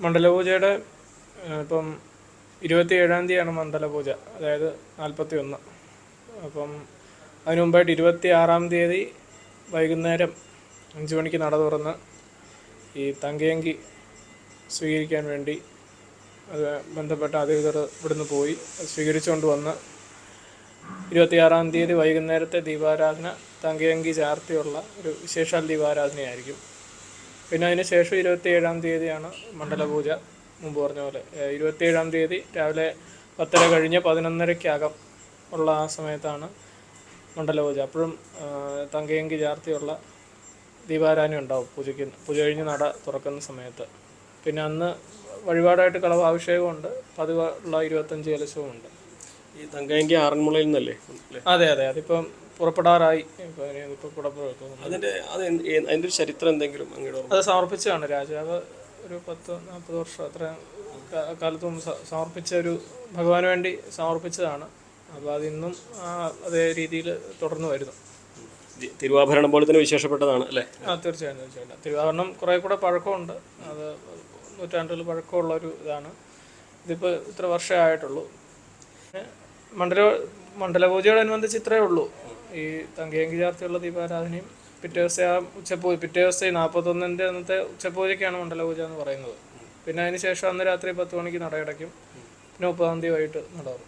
മണ്ഡലപൂജയുടെ ഇപ്പം ഇരുപത്തി ഏഴാം തീയതിയാണ് മണ്ഡലപൂജ അതായത് നാൽപ്പത്തി ഒന്ന് അപ്പം അതിനു മുമ്പായിട്ട് ഇരുപത്തി ആറാം തീയതി വൈകുന്നേരം അഞ്ച് മണിക്ക് നട തുറന്ന് ഈ തങ്കയങ്കി സ്വീകരിക്കാൻ വേണ്ടി അത് ബന്ധപ്പെട്ട അധികൃതർ ഇവിടുന്ന് പോയി. സ്വീകരിച്ചുകൊണ്ട് വന്ന് ഇരുപത്തിയാറാം തീയതി വൈകുന്നേരത്തെ ദീപാരാധന തങ്കയങ്കി ചാർത്തിയുള്ള ഒരു വിശേഷാൽ ദീപാരാധനയായിരിക്കും. പിന്നെ അതിന് ശേഷം ഇരുപത്തി ഏഴാം തീയതിയാണ് മണ്ഡലപൂജ മുമ്പ് പറഞ്ഞ പോലെ. ഇരുപത്തിയേഴാം തീയതി രാവിലെ പത്തര കഴിഞ്ഞ് പതിനൊന്നരയ്ക്കകം ഉള്ള ആ സമയത്താണ് മണ്ഡലപൂജ. അപ്പോഴും തങ്കയങ്കി ചാർത്തിയുള്ള ദീപാരാധന ഉണ്ടാവും പൂജയ്ക്ക് പൂജ കഴിഞ്ഞ് നട തുറക്കുന്ന സമയത്ത്. പിന്നെ അന്ന് വഴിപാടായിട്ട് കളവ് അഭിഷേകമുണ്ട് പതിവുള്ള ഇരുപത്തഞ്ച് കലശവുമുണ്ട്. ഈ തങ്കയങ്കി ആറന്മുളയിൽ നിന്നല്ലേ അതെ അതെ. അതിപ്പം പുറപ്പെടാറായി. ഇപ്പോൾ അതിന്റെ അത് അതിന്റെ ഒരു ചരിത്രം എന്തെങ്കിലും അങ്ങോട്ട് അത് സമർപ്പിച്ചതാണ് രാജാവ്. ഒരു പത്ത് നാൽപ്പത് വർഷം അത്ര കാലത്ത് സമർപ്പിച്ച ഒരു ഭഗവാന് വേണ്ടി സമർപ്പിച്ചതാണ്. അപ്പോൾ അതിന്നും ആ അതേ രീതിയിൽ തുടർന്നു വരുന്നു. തിരുവാഭരണം പോലെ തന്നെ വിശേഷപ്പെട്ടതാണ് അല്ലേ? ആ തീർച്ചയായും തീർച്ചയായിട്ടും. തിരുവാഭരണം കുറേ കൂടെ പഴക്കമുണ്ട്. അത് നൂറ്റാണ്ടുകൾ പഴക്കമുള്ള ഒരു ഇതാണ്. ഇതിപ്പോൾ ഇത്ര വർഷമേ ആയിട്ടുള്ളൂ. മണ്ഡല മണ്ഡലപൂജയോടനുബന്ധിച്ച് ഇത്രയേ ഉള്ളൂ. ഈ തങ്കയങ്കി ചാർത്തിയുള്ള ദീപാരാധനയും പിറ്റേ ദിവസം ആ ഉച്ചപൂജ പിറ്റേ ദിവസം നാൽപ്പത്തൊന്നിന്റെ അന്നത്തെ ഉച്ചപൂജയ്ക്കാണ് മണ്ഡലപൂജ എന്ന് പറയുന്നത്. പിന്നെ അതിന് ശേഷം അന്ന് രാത്രി പത്ത് മണിക്ക് നടയടയ്ക്കും. പിന്നെ മുപ്പതാം തീയതി വൈകിട്ട് നട തുറക്കും